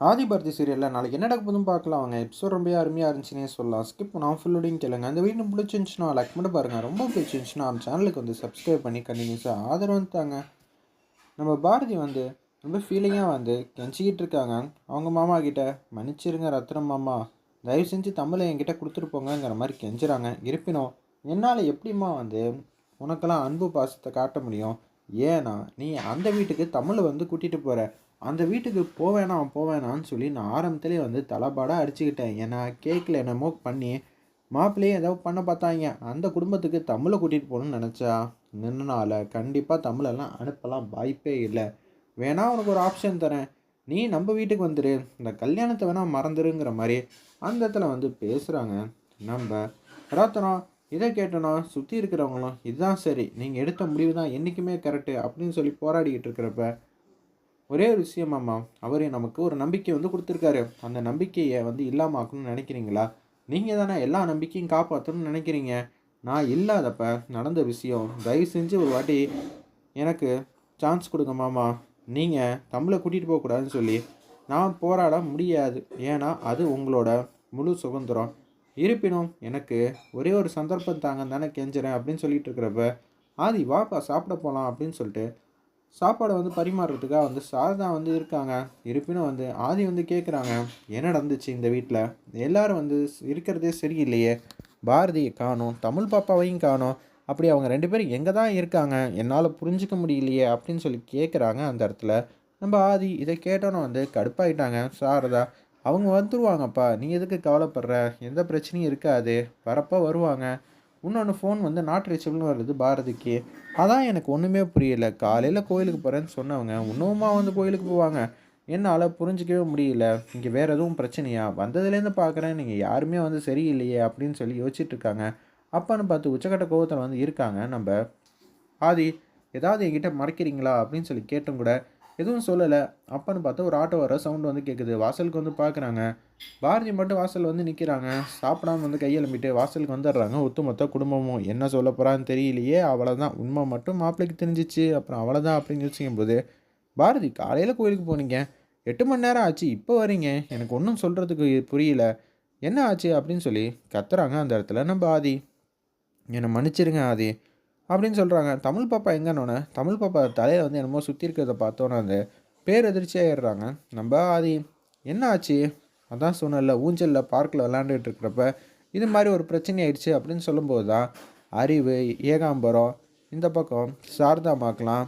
ஆதிபாரதி சீரியலில் நாளைக்கு என்ன நடக்க போதும் பார்க்கலாம். அவங்க எபிசோட் ரொம்ப அருமையாக இருந்துச்சுன்னே சொல்லலாம். ஸ்கிப் நான் ஃபுல்லோடையும் கேளுங்க. அந்த வீடியோ பிடிச்சிருந்துச்சுன்னா லைக் மட்டும் பாருங்கள் ரொம்ப பிடிச்சிருந்துச்சுன்னா நம்ம சேனலுக்கு வந்து சப்ஸ்கிரைப் பண்ணி கண்டினியூஸாக ஆதரவு தாங்க. நம்ம பாரதி வந்து ரொம்ப ஃபீலிங்காக வந்து கெஞ்சிக்கிட்டு இருக்காங்க. அவங்க மாமா கிட்ட மன்னிச்சிருங்க ரத்னம் மாமா. தயவு செஞ்சு தமிழை என்கிட்ட கொடுத்துட்டு போங்கங்கிற மாதிரி கெஞ்சுறாங்க. இருப்பினும் என்னால் எப்படிம்மா வந்து உனக்கெல்லாம் அன்பு பாசத்தை காட்ட முடியும்? ஏன்னா நீ அந்த வீட்டுக்கு தமிழை வந்து கூட்டிகிட்டு போகிற அந்த வீட்டுக்கு போவேணாம் போவேணான்னு சொல்லி நான் ஆரம்பத்திலே வந்து தலைப்பாடாக அடிச்சுக்கிட்டேன். ஏன்னா கேக்கில் என்னமோ பண்ணி மாப்பிள்ளையே ஏதோ பண்ண பார்த்தாங்க. அந்த குடும்பத்துக்கு தமிழை கூட்டிகிட்டு போகணும்னு நினச்சா நின்னால கண்டிப்பாக தமிழெல்லாம் அனுப்பலாம் வாய்ப்பே இல்லை. வேணா உனக்கு ஒரு ஆப்ஷன் தரேன். நீ நம்ம வீட்டுக்கு வந்துடு இந்த கல்யாணத்தை வேணால் மறந்துடுங்கிற மாதிரி அந்த இடத்துல வந்து பேசுகிறாங்க நம்ம ரத்தனம் இதை கேட்டோன்னா சுற்றி இருக்கிறவங்களும் இதுதான் சரி. நீங்கள் எடுத்த முடிவு தான் என்றைக்குமே கரெக்டு அப்படின்னு சொல்லி போராடிக்கிட்டு இருக்கிறப்ப ஒரே ஒரு விஷயமாம்மா அவர் நமக்கு ஒரு நம்பிக்கை வந்து கொடுத்துருக்காரு. அந்த நம்பிக்கையை வந்து இல்லாமல் ஆக்கணும்னு நினைக்கிறீங்களா? நீங்கள் தானே எல்லா நம்பிக்கையும் காப்பாற்றணும்னு நினைக்கிறீங்க. நான் இல்லாதப்ப நடந்த விஷயம் தயவு செஞ்சு ஒரு வாட்டி எனக்கு சான்ஸ் கொடுங்க மாமா. நீங்கள் தமிழை கூட்டிகிட்டு போகக்கூடாதுன்னு சொல்லி. நான் போராட முடியாது. ஏன்னா அது உங்களோட முழு சுதந்திரம். இருப்பினும் எனக்கு ஒரே ஒரு சந்தர்ப்பம் தாங்க தானே கெஞ்சுறேன் அப்படின்னு சொல்லிட்டு இருக்கிறப்ப ஆதி வாப்பா சாப்பிட போகலாம் அப்படின்னு சொல்லிட்டு சாப்பாடை வந்து பரிமாறுறதுக்காக வந்து சாரதா வந்து இருக்காங்க. இருப்பினும் வந்து ஆதி வந்து கேட்குறாங்க என்ன நடந்துச்சு இந்த வீட்டில் எல்லாரும் வந்து இருக்கிறதே சரியில்லையே. பாரதியை காணும் தமிழ் பாப்பாவையும் காணும். அப்படி அவங்க ரெண்டு பேரும் எங்கே தான் இருக்காங்க? என்னால் புரிஞ்சிக்க முடியலையே அப்படின்னு சொல்லி கேட்குறாங்க அந்த இடத்துல. நம்ம ஆதி இதை கேட்டோன்னு வந்து கடுப்பாயிட்டாங்க சாரதா. அவங்க வந்துருவாங்கப்பா. நீ எதுக்கு கவலைப்படுற? எந்த பிரச்சனையும் இருக்காது. வரப்போ வருவாங்க. இன்னொன்று ஃபோன் வந்து நாட் ரீச்சபிள்னு வருது பாரதிக்கு. அதான் எனக்கு ஒன்றுமே புரியல. காலையில் கோயிலுக்கு போகிறேன்னு சொன்னவங்க இன்னுமா வந்து கோயிலுக்கு போவாங்க. என்னால் புரிஞ்சிக்கவே முடியல. இங்கே வேறு எதுவும் பிரச்சனையா? வந்ததுலேருந்து பார்க்குறேன் நீங்கள் யாருமே வந்து சரியில்லையே அப்படின்னு சொல்லி யோசிச்சுட்டு இருக்காங்க. பார்த்து உச்சக்கட்ட கோவத்தில் வந்து இருக்காங்க. நம்ம ஆதி ஏதாவது என்கிட்ட மறைக்கிறீங்களா? அப்படின்னு சொல்லி கேட்டும் கூட எதுவும் சொல்லலை. அப்பன்னு பார்த்தா ஒரு ஆட்டோ வர சவுண்டு வந்து கேட்குது வாசலுக்கு வந்து பார்க்குறாங்க பாரதி மட்டும் வாசல் வந்து நிற்கிறாங்க சாப்பிடாம வந்து கையெழும்பிட்டு வாசலுக்கு வந்துடுறாங்க. ஒத்துமொத்த குடும்பமும். என்ன சொல்ல போகிறான்னு தெரியலையே. அவ்வளோதான் உண்மை மட்டும் மாப்பிள்ளைக்கு தெரிஞ்சிச்சு. அப்புறம் அவ்வளோதான் அப்படின்னு யோசிக்கும் போது பாரதி காலையில் கோயிலுக்கு போனீங்க. எட்டு மணி நேரம் ஆச்சு. இப்போ வரீங்க. எனக்கு ஒன்றும் சொல்கிறதுக்கு புரியல. என்ன ஆச்சு அப்படின்னு சொல்லி கத்துறாங்க அந்த இடத்துல. நம்ம ஆதி. என்னை மன்னிச்சிருங்க ஆதி. அப்படின்னு சொல்கிறாங்க தமிழ் பாப்பா எங்கன்னொன்னே தமிழ் பாப்பா தலையில் வந்து என்னமோ சுற்றி இருக்கிறத பார்த்தோன்னே அது பேர் எதிர்ச்சியாகிடுறாங்க நம்ம ஆதி என்ன ஆச்சு? அதான் சொன்னல ஊஞ்சலில் பார்க்கில் விளாண்டுட்டு இருக்கிறப்ப இது மாதிரி ஒரு பிரச்சனை ஆயிடுச்சு அப்படின்னு சொல்லும்போது தான் அறிவு ஏகாம்பரம் இந்த பக்கம் சாரதா பார்க்கலாம்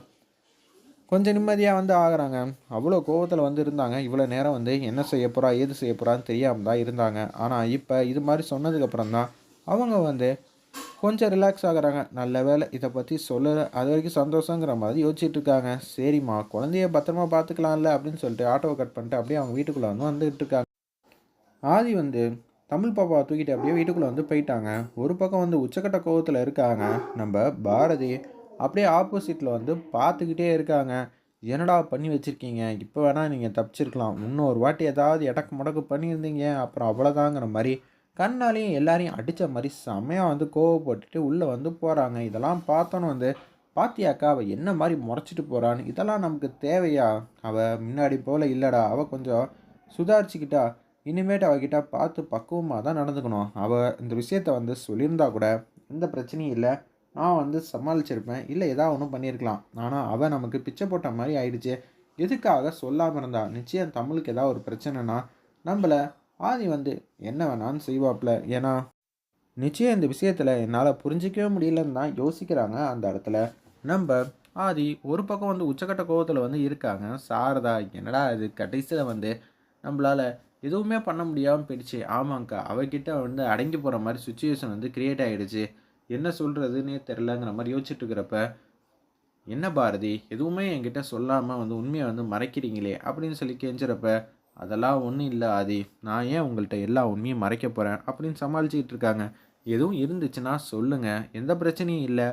கொஞ்சம் நிம்மதியாக வந்து ஆகிறாங்க. அவ்வளோ கோவத்தில் வந்து இருந்தாங்க. இவ்வளோ நேரம் வந்து என்ன செய்ய போகிறா ஏது செய்ய போகிறான்னு தெரியாமல் தான் இருந்தாங்க. ஆனால் இப்போ இது மாதிரி சொன்னதுக்கப்புறம் தான் அவங்க வந்து கொஞ்சம் ரிலாக்ஸ் ஆகுறாங்க. நல்ல வேலை இதை பற்றி சொல்லலை. அது வரைக்கும் சந்தோஷங்கிற மாதிரி யோசிச்சுட்டு இருக்காங்க. சரிம்மா குழந்தைய பத்திரமா பார்த்துக்கலாம்ல அப்படின்னு சொல்லிட்டு ஆட்டோவை கட் பண்ணிட்டு அப்படியே அவங்க வீட்டுக்குள்ளே வந்து வந்துகிட்டு இருக்காங்க. ஆதி வந்து தமிழ் பாப்பாவை தூக்கிட்டு அப்படியே வீட்டுக்குள்ளே வந்து போயிட்டாங்க. ஒரு பக்கம் வந்து உச்சக்கட்ட கோவத்தில் இருக்காங்க. நம்ம பாரதி அப்படியே ஆப்போசிட்டில் வந்து பார்த்துக்கிட்டே இருக்காங்க. என்னடா பண்ணி வச்சுருக்கீங்க? இப்போ வேணால் நீங்கள் தப்பிச்சிருக்கலாம். இன்னொரு வாட்டி ஏதாவது இடக்கு முடக்கு பண்ணியிருந்தீங்க. அப்புறம் அவ்வளோதாங்கிற மாதிரி கண்ணாலையும் எல்லாரையும் அடித்த மாதிரி செம்மையாக வந்து கோவப்பட்டுட்டு உள்ளே வந்து போகிறாங்க இதெல்லாம் பார்த்தோன்னு வந்து பாத்தியாக்கா அவள் என்ன மாதிரி முறைச்சிட்டு போகிறான்னு இதெல்லாம் நமக்கு தேவையா? அவள் முன்னாடி போல் இல்லைடா. அவள் கொஞ்சம் சுதாரிச்சுக்கிட்டா. இனிமேட்டு அவகிட்ட பார்த்து பக்குவமாக தான் நடந்துக்கணும். அவள் இந்த விஷயத்த வந்து சொல்லியிருந்தா கூட எந்த பிரச்சனையும் இல்லை. நான் வந்து சமாளிச்சிருப்பேன். இல்லை ஏதாவது ஒன்றும் பண்ணியிருக்கலாம். ஆனால் அவள் நமக்கு பிச்சை போட்ட மாதிரி ஆயிடுச்சு. எதுக்காக சொல்லாமல் இருந்தா? நிச்சயம் தமிழுக்கு ஏதாவது ஒரு பிரச்சனைனா நம்மளை ஆதி வந்து என்ன வேணான்னு செய்வாப்புல ஏன்னா நிச்சயம் இந்த விஷயத்தில் என்னால் புரிஞ்சிக்கவே முடியலன்னு தான் யோசிக்கிறாங்க அந்த இடத்துல. நம்ம ஆதி ஒரு பக்கம் வந்து உச்சக்கட்ட கோவத்தில் வந்து இருக்காங்க. சாரதா என்னடா இது? கடைசியில் வந்து நம்மளால் எதுவுமே பண்ண முடியாமல் போயிடுச்சு. ஆமாங்க்கா அவகிட்ட வந்து அடங்கி போகிற மாதிரி சுச்சுவேஷன் வந்து க்ரியேட் ஆகிடுச்சு என்ன சொல்கிறதுன்னே தெரிலங்கிற மாதிரி யோசிச்சுட்டு இருக்கிறப்ப என்ன பாரதி? எதுவுமே என்கிட்ட சொல்லாமல் வந்து உண்மையை வந்து மறைக்கிறீங்களே? அப்படின்னு சொல்லி கெஞ்சுறப்ப அதெல்லாம் ஒன்றும் இல்லை ஆதி. நான் ஏன் உங்கள்கிட்ட எல்லா உண்மையும் மறைக்க போகிறேன் அப்படின்னு சமாளிச்சிக்கிட்டு இருக்காங்க. எதுவும் இருந்துச்சுன்னா சொல்லுங்கள் எந்த பிரச்சனையும் இல்லை.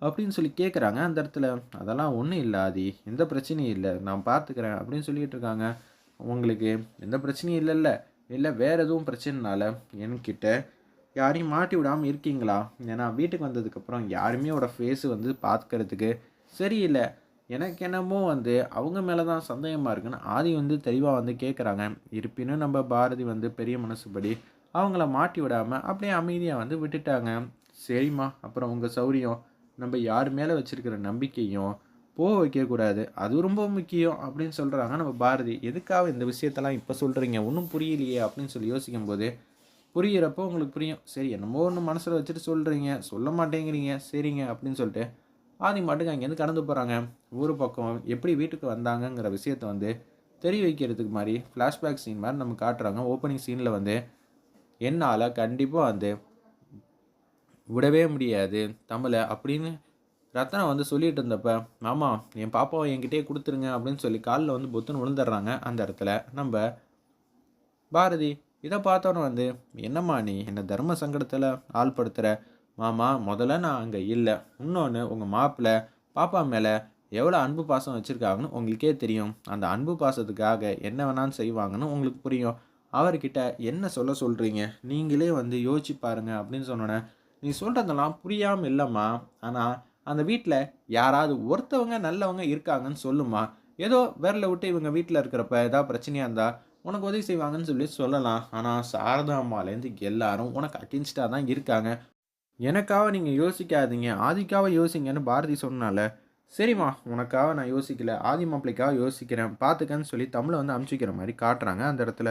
அப்படின்னு சொல்லி கேட்குறாங்க அந்த இடத்துல. அதெல்லாம் ஒன்றும் இல்லை ஆதி. எந்த பிரச்சனையும் இல்லை. நான் பார்த்துக்கிறேன் அப்படின்னு சொல்லிகிட்டு இருக்காங்க. உங்களுக்கு எந்த பிரச்சனையும் இல்லைல்ல. இல்லை வேறு எதுவும் பிரச்சனைனால என்கிட்ட யாரையும் மாட்டி விடாமல் இருக்கீங்களா? ஏன்னா வீட்டுக்கு வந்ததுக்கப்புறம் யாருமே ஓட ஃபேஸு வந்து பார்க்கறதுக்கு சரியில்லை. எனக்கு என்னமோ வந்து அவங்க மேலே தான் சந்தேகமாக இருக்குன்னு ஆதி வந்து தெளிவாக வந்து கேட்குறாங்க இருப்பினும் நம்ம பாரதி வந்து பெரிய மனசுபடி அவங்கள மாட்டி விடாமல் அப்படியே அமைதியாக வந்து விட்டுட்டாங்க. சரிம்மா அப்புறம் உங்கள் சௌரியம் நம்ம யார் மேலே வச்சுருக்கிற நம்பிக்கையும் போக வைக்கக்கூடாது அது ரொம்ப முக்கியம் அப்படின்னு சொல்கிறாங்க நம்ம பாரதி. எதுக்காக இந்த விஷயத்தெல்லாம் இப்போ சொல்கிறீங்க ஒன்றும் புரியலையே அப்படின்னு சொல்லி யோசிக்கும் போது புரியிறப்போ உங்களுக்கு புரியும். சரி என்னமோ ஒன்று மனசில் வச்சுட்டு சொல்கிறீங்க சொல்ல மாட்டேங்கிறீங்க. சரிங்க அப்படின்னு சொல்லிட்டு ஆதி மாட்டுக்கு அங்கேருந்து கடந்து போகிறாங்க ஊர் பக்கம் எப்படி வீட்டுக்கு வந்தாங்கங்கிற விஷயத்த வந்து தெரிய வைக்கிறதுக்கு மாதிரி ஃப்ளாஷ்பேக் சீன் மாதிரி நம்ம காட்டுறாங்க. ஓப்பனிங் சீனில் வந்து என்னால் கண்டிப்பாக வந்து விடவே முடியாது. தமிழை அப்படின்னு ரத்னா வந்து சொல்லிட்டு இருந்தப்ப மாமா என் பாப்பாவை என்கிட்டயே கொடுத்துருங்க அப்படின்னு சொல்லி காலில் வந்து பொத்துன்னு விழுந்துடுறாங்க அந்த இடத்துல. நம்ம பாரதி இதை பார்த்தோன்னே வந்து என்னம்மா நீ என்னை தர்ம சங்கடத்தில் ஆள்படுத்துகிற மாமா முதல்ல நான் அங்கே இல்லை. இன்னொன்று உங்கள் மாப்பிள்ளை பாப்பா மேலே எவ்வளோ அன்பு பாசம் வச்சுருக்காங்கன்னு உங்களுக்கே தெரியும். அந்த அன்பு பாசத்துக்காக என்ன வேணாலும் செய்வாங்கன்னு உங்களுக்கு புரியும். அவர்கிட்ட என்ன சொல்ல சொல்கிறீங்க நீங்களே வந்து யோசிச்சு பாருங்க அப்படின்னு சொன்னோன்னே நீ சொல்கிறதெல்லாம் புரியாமல் இல்லைம்மா. ஆனால் அந்த வீட்டில் யாராவது ஒருத்தவங்க நல்லவங்க இருக்காங்கன்னு சொல்லுமா ஏதோ விரல விட்டு இவங்க வீட்டில் இருக்கிறப்ப ஏதாவது பிரச்சனையாக இருந்தால் உனக்கு உதவி செய்வாங்கன்னு சொல்லி சொல்லலாம். ஆனால் சாரதா அம்மாலேருந்து எல்லாரும் உனக்கு அகின்ஸ்டாக தான் இருக்காங்க. எனக்காக நீங்கள் யோசிக்காதீங்க. ஆதிக்காக யோசிங்கன்னு பாரதி சொன்னால சரிம்மா உனக்காக நான் யோசிக்கல. ஆதி மாப்பிள்ளைக்காக யோசிக்கிறேன். பார்த்துக்கன்னு சொல்லி தமிழை வந்து அமுச்சிக்கிற மாதிரி காட்டுறாங்க அந்த இடத்துல.